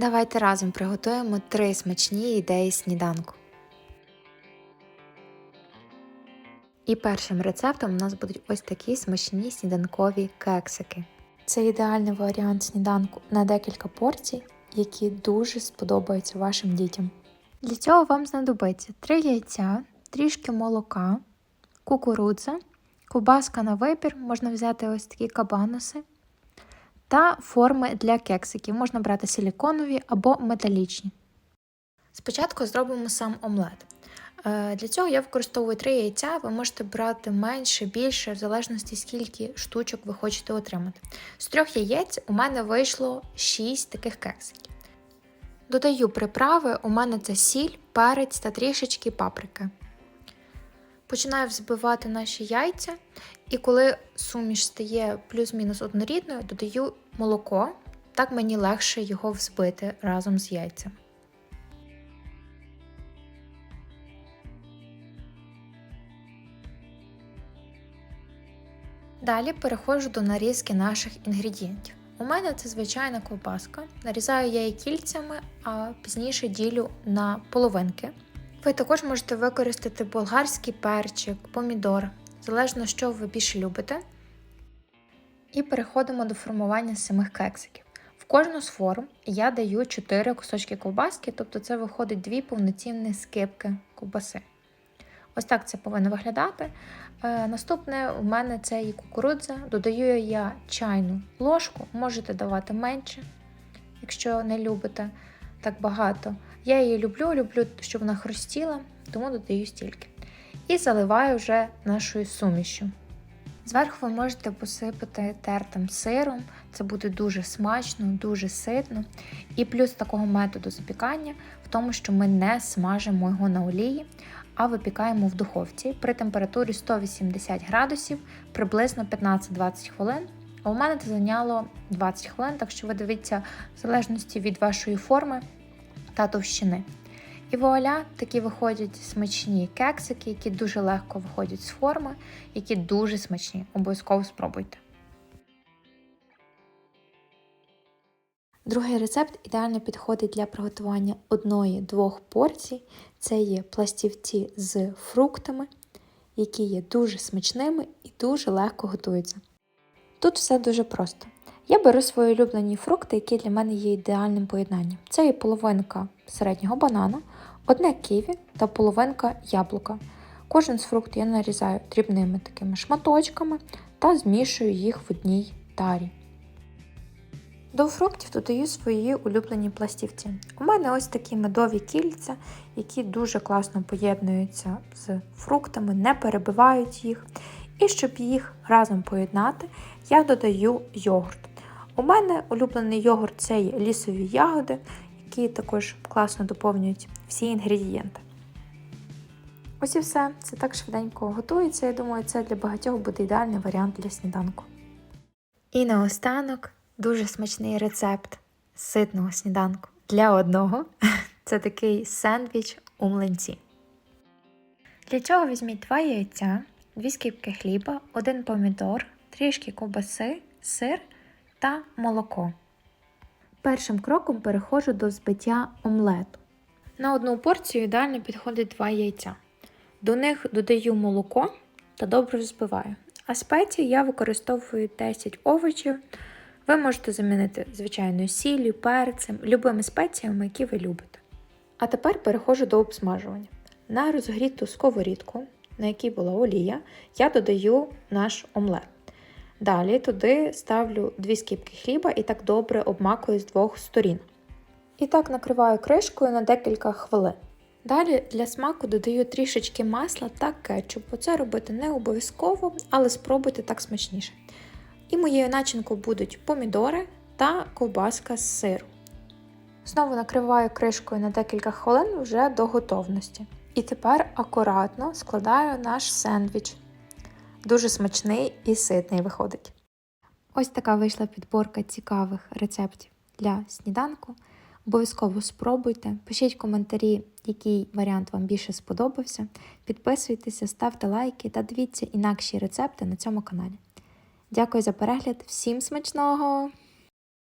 Давайте разом приготуємо три смачні ідеї сніданку. І першим рецептом у нас будуть ось такі смачні сніданкові кексики. Це ідеальний варіант сніданку на декілька порцій, які дуже сподобаються вашим дітям. Для цього вам знадобиться 3 яйця, трішки молока, кукурудза, ковбаска на вибір, можна взяти ось такі кабаноси, та форми для кексиків. Можна брати силіконові або металічні. Спочатку зробимо сам омлет. Е, Для цього я використовую 3 яйця, ви можете брати менше, більше, в залежності скільки штучок ви хочете отримати. З трьох яєць у мене вийшло 6 таких кексиків. Додаю приправи, у мене це сіль, перець та трішечки паприки. Починаю взбивати наші яйця, і коли суміш стає плюс-мінус однорідною, додаю молоко, так мені легше його взбити разом з яйцем. Далі переходжу до нарізки наших інгредієнтів. У мене це звичайна ковбаска. Нарізаю я її кільцями, а пізніше ділю на половинки. Ви також можете використати болгарський перчик, помідор, залежно що ви більше любите. І переходимо до формування самих кексиків. В кожну з форм я даю 4 кусочки ковбаски, тобто це виходить дві повноцінні скипки ковбаси. Ось так це повинно виглядати. Е, наступне у мене це і кукурудза. Додаю я чайну ложку, можете давати менше, якщо не любите так багато. Я її люблю, люблю, щоб вона хрустіла, тому додаю стільки. І заливаю вже нашою сумішю. Зверху ви можете посипати тертим сиром, це буде дуже смачно, дуже ситно. І плюс такого методу запікання в тому, що ми не смажимо його на олії, а випікаємо в духовці при температурі 180 градусів приблизно 15-20 хвилин. У мене це зайняло 20 хвилин, так що ви дивіться в залежності від вашої форми та товщини. І вуаля, такі виходять смачні кексики, які дуже легко виходять з форми, які дуже смачні. Обов'язково спробуйте. Другий рецепт ідеально підходить для приготування одної-двох порцій. Це є пластівці з фруктами, які є дуже смачними і дуже легко готуються. Тут все дуже просто. Я беру свої улюблені фрукти, які для мене є ідеальним поєднанням. Це є половинка середнього банана, одне ківі та половинка яблука. Кожен з фруктів я нарізаю дрібними такими шматочками та змішую їх в одній тарі. До фруктів додаю свої улюблені пластівці. У мене ось такі медові кільця, які дуже класно поєднуються з фруктами, не перебивають їх. І щоб їх разом поєднати, я додаю йогурт. У мене улюблений йогурт це є лісові ягоди, які також класно доповнюють всі інгредієнти. Ось і все. Це так швиденько готується. Я думаю, це для багатьох буде ідеальний варіант для сніданку. І наостанок дуже смачний рецепт ситного сніданку для одного. Це такий сендвіч у млинці. Для цього візьміть 2 яйця, 2 скибки хліба, 1 помідор, трішки ковбаси, сир та молоко. Першим кроком переходжу до збиття омлету. На одну порцію ідеально підходить 2 яйця. До них додаю молоко та добре взбиваю. А спеції я використовую 10 овочів. Ви можете замінити звичайною сіллю, перцем, любими спеціями, які ви любите. А тепер переходжу до обсмажування. На розгріту сковорідку, на якій була олія, я додаю наш омлет. Далі туди ставлю 2 скибки хліба і так добре обмакую з двох сторін. І так накриваю кришкою на декілька хвилин. Далі для смаку додаю трішечки масла та кетчупу. Це робити не обов'язково, але спробуйте так смачніше. І моєю начинкою будуть помідори та ковбаска з сиру. Знову накриваю кришкою на декілька хвилин вже до готовності. І тепер акуратно складаю наш сендвіч. Дуже смачний і ситний виходить. Ось така вийшла підборка цікавих рецептів для сніданку. Обов'язково спробуйте, пишіть коментарі, який варіант вам більше сподобався. Підписуйтеся, ставте лайки та дивіться інакші рецепти на цьому каналі. Дякую за перегляд, всім смачного!